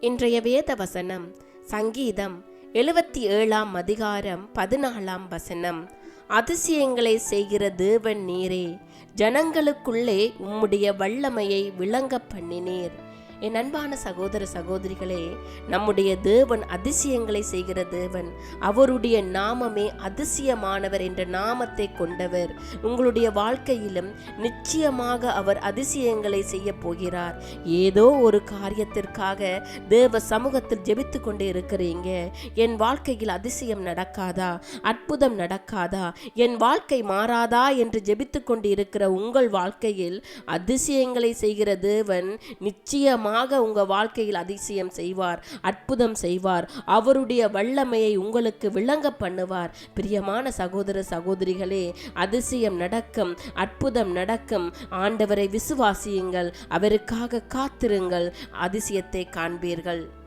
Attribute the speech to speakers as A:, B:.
A: இன்றைய வேத வசனம் சங்கீதம் எழுபத்தி ஏழாம் அதிகாரம் பதினாலாம் வசனம். அதிசயங்களை செய்கிற தேவன் நீரே ஜனங்களுக்குள்ளே உம்முடைய வல்லமையை விளங்க பண்ணினீர். என் அன்பான சகோதர சகோதரிகளே நம்முடைய தேவன் அதிசயங்களை செய்கிற தேவன். அவருடைய நாமமே அதிசயமானவர் என்ற நாமத்தை கொண்டவர். உங்களுடைய வாழ்க்கையிலும் நிச்சயமாக அவர் அதிசயங்களை செய்ய போகிறார். ஏதோ ஒரு காரியத்திற்காக தேவ சமூகத்தில் ஜெபித்து கொண்டே இருக்கிறீங்க. என் வாழ்க்கையில் அதிசயம் நடக்காதா? அற்புதம் நடக்காதா? என் வாழ்க்கை மாறாதா என்று ஜெபித்து கொண்டு இருக்கிற உங்கள் வாழ்க்கையில் அதிசயங்களை செய்கிற தேவன் நிச்சயமாக உங்க வாழ்க்கையில் அதிசயம் செய்வார் அற்புதம் செய்வார். அவருடைய வல்லமையை உங்களுக்கு விளங்க பண்ணுவார். பிரியமான சகோதர சகோதரிகளே அதிசயம் நடக்கும் அற்புதம் நடக்கும். ஆண்டவரை விசுவாசியுங்கள் அவருக்காக காத்திருங்கள் அதிசயத்தை காண்பீர்கள்.